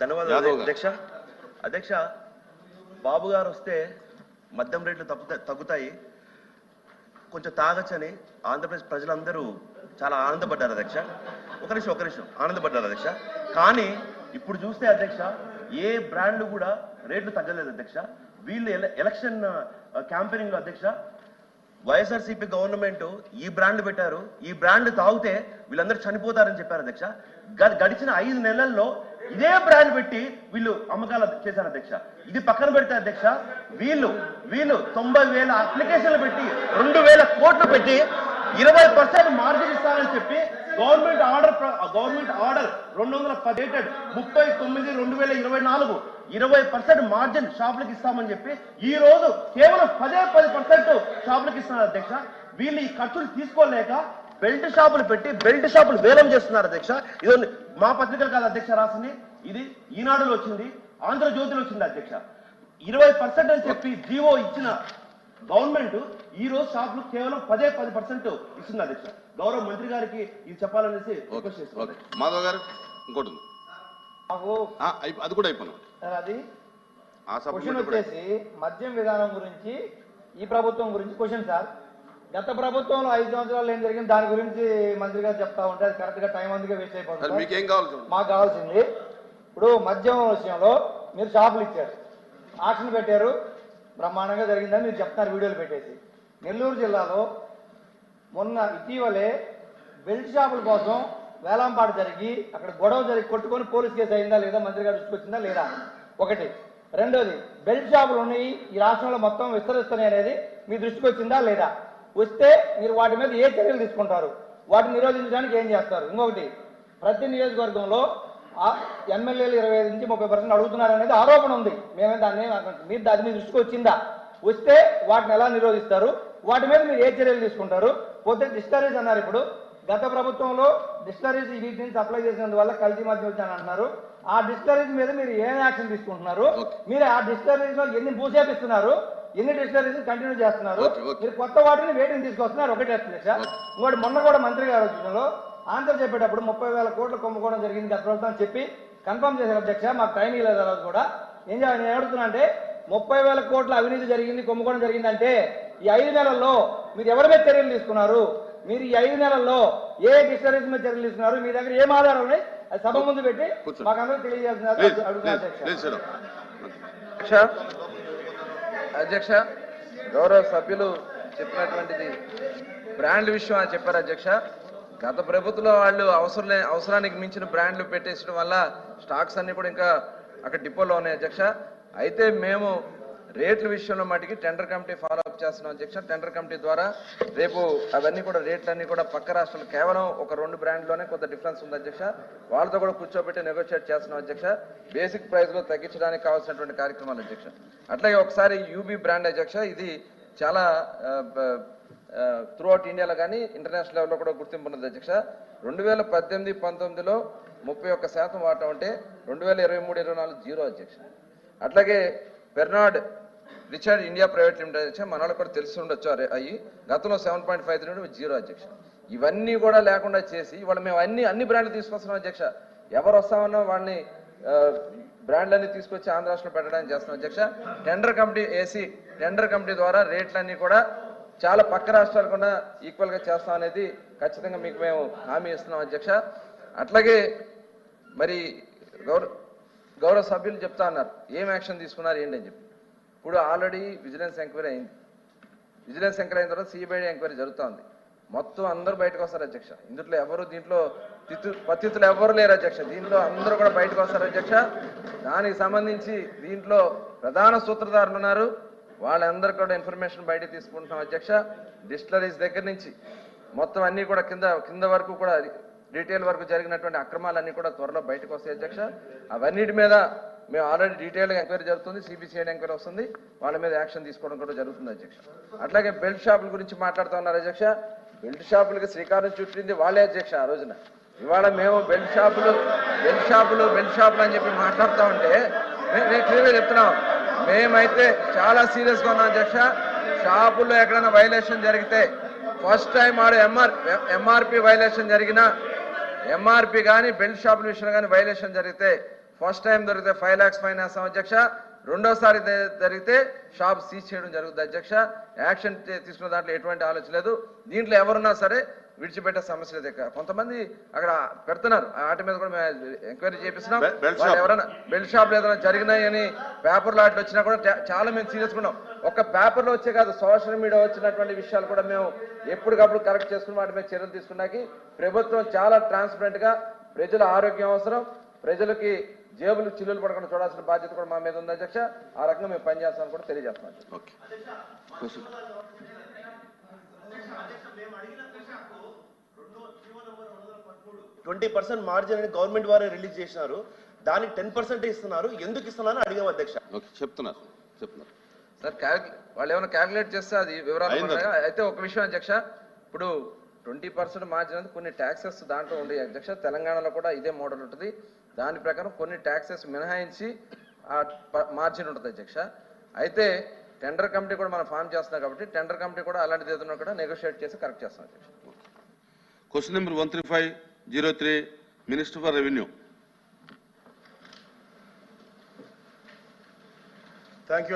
ధన్యవాదాలు. అధ్యక్ష. అధ్యక్ష బాబు గారు వస్తే మద్యం రేట్లు తగ్గుతా తగ్గుతాయి. కొంచెం తాగచ్చని ఆంధ్రప్రదేశ్ ప్రజలందరూ చాలా ఆనందపడ్డారు అధ్యక్ష. ఒక నిమిషం ఒక నిమిషం. ఆనందపడ్డారు అధ్యక్ష. కానీ ఇప్పుడు చూస్తే అధ్యక్ష ఏ బ్రాండ్ కూడా రేట్లు తగ్గలేదు అధ్యక్ష. వీళ్ళు ఎల- ఎలక్షన్ క్యాంపెయినింగ్లో అధ్యక్ష వైఎస్ఆర్సీపీ గవర్నమెంట్ ఈ బ్రాండ్ పెట్టారు. ఈ బ్రాండ్ తాగితే వీళ్ళందరూ చనిపోతారని చెప్పారు అధ్యక్ష. గడిచిన ఐదు నెలల్లో ఇదే బ్రాండ్ పెట్టి వీళ్ళు అమ్మకాలు చేశారు అధ్యక్ష. ఇది పక్కన పెడితే అధ్యక్ష వీళ్ళు వీళ్ళు తొంభై వేల అప్లికేషన్లు పెట్టి రెండు వేల కోట్లు పెట్టి ఇరవై పర్సెంట్ మార్జిన్ ఇస్తారని చెప్పి గవర్నమెంట్ ఆర్డర్ గవర్నమెంట్ ఆర్డర్ రెండు వందల పదిహేడు ముప్పై తొమ్మిది రెండు వేల ఇరవై నాలుగు ఇరవై పర్సెంట్ మార్జిన్ షాపులకు ఇస్తామని చెప్పి ఈ రోజు కేవలం పదే పది పర్సెంట్ షాపులకు ఇస్తున్నారు అధ్యక్ష. వీళ్ళు ఈ ఖర్చులు తీసుకోలేక బెల్ట్ షాపులు పెట్టి బెల్ట్ షాపులు వేలం చేస్తున్నారు అధ్యక్ష. ఇది మా పత్రికలు కాదు అధ్యక్ష రాసింది. ఇది ఈనాడులో వచ్చింది ఆంధ్రజ్యోతిలో వచ్చింది అధ్యక్ష. ఇరవై పర్సెంట్ అని చెప్పి జీవో ఇచ్చిన గవర్నమెంట్ ఈ రోజు షాపులు కేవలం పదే పది పర్సెంట్ ఇస్తుంది అధ్యక్ష. గౌరవ మంత్రి గారికి ఇది చెప్పాలనేసి రిక్వెస్ట్ చేస్తున్నాను. ఓకే. మాధవ్ గారు ఇంకోటి అది కూడా అయిపోయింది సార్ అది ఆ క్వశ్చన్ వచ్చేసి మద్యం విధానం గురించి ఈ ప్రభుత్వం గురించి క్వశ్చన్ సార్. గత ప్రభుత్వంలో ఐదు సంవత్సరాలు ఏం జరిగింది దాని గురించి మంత్రి గారు చెప్తా ఉంటే అది కరెక్ట్గా టైం అందుకే వేస్ట్ అయిపోతుంది మాకు కావాల్సింది ఇప్పుడు మద్యం విషయంలో మీరు షాపులు ఇచ్చారు. ఆక్షన్ పెట్టారు. బ్రహ్మాండంగా జరిగిందని మీరు చెప్తున్నారు వీడియోలు పెట్టేసి. నెల్లూరు జిల్లాలో మొన్న ఇటీవలే బెల్ట్ షాపుల కోసం వేలంపాట జరిగి అక్కడ గొడవ జరిగి కొట్టుకొని పోలీస్ కేసు అయిందా లేదా? మంత్రి గారు దృష్టికి వచ్చిందా లేదా? ఒకటి. రెండోది బెల్ట్ షాపులు ఉన్నాయి. ఈ రాష్ట్రంలో మొత్తం విస్తరిస్తున్నాయి అనేది మీ దృష్టికి వచ్చిందా లేదా? వస్తే మీరు వాటి మీద ఏ చర్యలు తీసుకుంటారు? వాటిని నిరోధించడానికి ఏం చేస్తారు? ఇంకొకటి ప్రతి నియోజకవర్గంలో ఎమ్మెల్యేలు ఇరవై ఐదు నుంచి ముప్పై పర్సెంట్ అడుగుతున్నారు అనేది ఆరోపణ ఉంది. మేమే దాన్ని మీరు దాని మీ దృష్టికి వచ్చిందా? వస్తే వాటిని ఎలా నిరోధిస్తారు? వాటి మీద మీరు ఏ చర్యలు తీసుకుంటారు? పోతే డిస్టరీస్ అన్నారు ఇప్పుడు. గత ప్రభుత్వంలో డిస్టరీస్ వీటి నుంచి సప్లై చేసినందువల్ల కల్తీ మధ్య వచ్చాను అంటున్నారు. ఆ డిస్టరీస్ మీద మీరు ఏం యాక్షన్ తీసుకుంటున్నారు. మీరు ఆ డిస్టరీస్లో ఎన్ని మూసేపిస్తున్నారు ఎన్ని డిస్టరీస్ కంటిన్యూ చేస్తున్నారు. మీరు కొత్త వాటిని వేటిని తీసుకొస్తున్నారు? ఒకటి Okay. ఇంకోటి మొన్న కూడా మంత్రి గారు వచ్చినలో ఆన్సర్ చెప్పేటప్పుడు ముప్పై వేల కోట్లు కొమ్ముకోవడం జరిగింది గత ప్రభుత్వం చెప్పి కన్ఫర్మ్ చేశారు అధ్యక్ష మాకు టైం ఇవ్వలేదు రోజు కూడా. ఏం చేయాలి? నేను అడుగుతున్నా అంటే ముప్పై వేల కోట్ల అవినీతి జరిగింది కొమ్ముకోవడం జరిగిందంటే ఈ ఐదు నెలల్లో మీరు ఎవరి మీద చర్యలు తీసుకున్నారు? మీరు ఈ ఐదు నెలల్లో ఏ డిస్టరీస్ మీద చర్యలు తీసుకున్నారు? మీ దగ్గర ఏం ఆధారాలు ఉన్నాయి? అది సభ ముందు పెట్టి. మాకందరూ ప్లీజ్ అధ్యక్ష. గౌరవ సభ్యులు చెప్పినటువంటిది బ్రాండ్ విషయం అని చెప్పారు అధ్యక్ష. గత ప్రభుత్వంలో వాళ్ళు అవసరం అవసరానికి మించిన బ్రాండ్లు పెట్టేసడం వల్ల స్టాక్స్ అన్ని కూడా ఇంకా అక్కడ డిపోలో ఉన్నాయి అధ్యక్ష. అయితే మేము రేట్ల విషయంలో మటుకి టెండర్ కమిటీ ఫాలో అప్ చేస్తున్నాం అధ్యక్ష. టెండర్ కమిటీ ద్వారా రేపు అవన్నీ కూడా రేట్లన్నీ కూడా పక్క రాష్ట్రాలు కేవలం ఒక రెండు బ్రాండ్లోనే కొంత డిఫరెన్స్ ఉంది అధ్యక్ష. వాళ్ళతో కూడా కూర్చోబెట్టి నెగోషియేట్ చేస్తున్నాం అధ్యక్ష. బేసిక్ ప్రైస్లో తగ్గించడానికి కావాల్సినటువంటి కార్యక్రమాలు అధ్యక్ష. అట్లాగే ఒకసారి యూబీ బ్రాండ్ అధ్యక్ష ఇది చాలా త్రూ అవుట్ ఇండియాలో కానీ ఇంటర్నేషనల్ లెవెల్లో కూడా గుర్తింపు ఉన్నది అధ్యక్ష. రెండు వేల పద్దెనిమిది పంతొమ్మిదిలో ముప్పై ఒక్క శాతం వాటా ఉంటే రెండు వేల ఇరవై మూడు ఇరవై నాలుగు జీరో అధ్యక్ష. అట్లాగే Pernod Ricard India private limited అధ్యక్ష మన వాళ్ళకి కూడా తెలిసి ఉండొచ్చు. అరే- అయ్యి గతంలో seven point five three zero అధ్యక్ష. ఇవన్నీ కూడా లేకుండా చేసి ఇవాళ మేము అన్ని అన్ని బ్రాండ్లు తీసుకొస్తున్నాం అధ్యక్ష. ఎవరు వస్తామన్నా వాళ్ళని బ్రాండ్లన్నీ తీసుకొచ్చి ఆంధ్ర రాష్ట్రంలో పెట్టడానికి చేస్తున్నాం అధ్యక్ష. Tender committee AC tender committee ద్వారా రేట్లన్నీ కూడా చాలా పక్క రాష్ట్రాలు కూడా ఈక్వల్గా చేస్తాం అనేది ఖచ్చితంగా మీకు మేము హామీ ఇస్తున్నాం అధ్యక్ష. అట్లాగే మరి గౌరవ గౌరవ సభ్యులు చెప్తా ఉన్నారు ఏం యాక్షన్ తీసుకున్నారు ఏంటి అని చెప్పి. ఇప్పుడు ఆల్రెడీ విజిలెన్స్ ఎంక్వైరీ అయింది. విజిలెన్స్ ఎంక్వైరీ అయిన తర్వాత సిబిఐడి ఎంక్వైరీ జరుగుతోంది. మొత్తం అందరూ బయటకు వస్తారు అధ్యక్ష. ఇందులో ఎవరు దీంట్లో తిత్తు పత్తితులు ఎవరు లేరు అధ్యక్ష. దీంట్లో అందరూ కూడా బయటకు వస్తారు అధ్యక్ష. దానికి సంబంధించి దీంట్లో ప్రధాన సూత్రధారులు ఉన్నారు. వాళ్ళందరూ కూడా ఇన్ఫర్మేషన్ బయట తీసుకుంటున్నాం అధ్యక్ష. డిస్టిలరీస్ దగ్గర నుంచి మొత్తం అన్ని కూడా కింద కింద వరకు కూడా డీటెయిల్ వరకు జరిగినటువంటి అక్రమాలన్నీ కూడా త్వరలో బయటకు వస్తాయి అధ్యక్ష. అవన్నిటి మీద మేము ఆల్రెడీ డీటెయిల్గా ఎంక్వైరీ జరుగుతుంది సిబిసిఐడి ఎంక్వైరీ వస్తుంది. వాళ్ళ మీద యాక్షన్ తీసుకోవడం కూడా జరుగుతుంది అధ్యక్ష. అట్లాగే బెల్ట్ షాపుల గురించి మాట్లాడుతూ ఉన్నారు అధ్యక్ష. బెల్ట్ షాపులకి శ్రీకారం చుట్టింది వాళ్ళే అధ్యక్ష ఆ రోజున. ఇవాళ మేము బెల్ట్ షాపులు బెల్ట్ షాపులు బెల్ట్ షాపులు అని చెప్పి మాట్లాడుతూ ఉంటే నేను క్లియర్గా చెప్తున్నాం. మేమైతే చాలా సీరియస్గా ఉన్నాం అధ్యక్ష. షాపుల్లో ఎక్కడైనా వైలేషన్ జరిగితే ఫస్ట్ టైం ఆడు ఎంఆర్ ఎంఆర్పి వైలేషన్ జరిగినా ఎంఆర్పి కానీ బెల్ట్ షాపుల విషయంలో కానీ వైలేషన్ జరిగితే ఫస్ట్ టైం దొరికితే ఫైవ్ ల్యాక్స్ ఫైన్ వేస్తాం అధ్యక్ష. రెండోసారి జరిగితే షాప్ సీజ్ చేయడం జరుగుతుంది అధ్యక్ష. యాక్షన్ తీసుకున్న దాంట్లో ఎటువంటి ఆలోచన లేదు. దీంట్లో ఎవరున్నా సరే విడిచిపెట్టే సమస్య లేదు కొంతమంది అక్కడ పెడుతున్నారు. ఆ వాటి మీద కూడా మేము ఎంక్వైరీ చేపిస్తున్నాం. ఎవరైనా బెల్ట్ షాప్లు ఏదైనా జరిగినాయని పేపర్లో అట్లా వచ్చినా కూడా చాలా మేము సీరియస్ ఉన్నాం. ఒక పేపర్లో వచ్చే కాదు సోషల్ మీడియా వచ్చినటువంటి విషయాలు కూడా మేము ఎప్పటికప్పుడు కరెక్ట్ చేసుకుని వాటి మీద చర్యలు తీసుకున్నాకి ప్రభుత్వం చాలా ట్రాన్స్పరెంట్గా ప్రజల ఆరోగ్యం అవసరం. ప్రజలకి జేబులు చిల్లులు పడకుండా చూడాల్సిన బాధ్యత కూడా మా మీద ఉంది అధ్యక్ష. ఆ రకంగా మేము పనిచేస్తామని కూడా తెలియజేస్తున్నాం okay. Question twenty percent margin అని గవర్నమెంట్ వారే రిలీజ్ చేసినారు. దానికి టెన్ పర్సెంట్ ఇస్తున్నారు ఎందుకు ఇస్తున్నారని అడిగాం అధ్యక్ష. ఓకే చెప్తున్నారు చెప్తున్నారు. సార్ వాళ్ళు ఏమైనా క్యాల్కులేట్ చేస్తే అది వివరాలు. అయితే ఒక విషయం అధ్యక్ష. ఇప్పుడు ట్వంటీ పర్సెంట్ మార్జిన్ అనేది కొన్ని ట్యాక్సెస్ దాంట్లో ఉండే అధ్యక్ష. తెలంగాణలో కూడా ఇదే మోడల్ ఉంటుంది. దాని ప్రకారం కొన్ని ట్యాక్సెస్ మినహాయించి ఆ మార్జిన్ ఉంటుంది అధ్యక్ష. అయితే టెండర్ కమిటీ కూడా మనం ఫామ్ చేస్తున్నాం కాబట్టి టెండర్ కమిటీ కూడా అలాంటిది ఏదైనా కూడా నెగోషియేట్ చేసి కరెక్ట్ చేస్తాం అధ్యక్ష. Question number one three five zero three minister for revenue thank you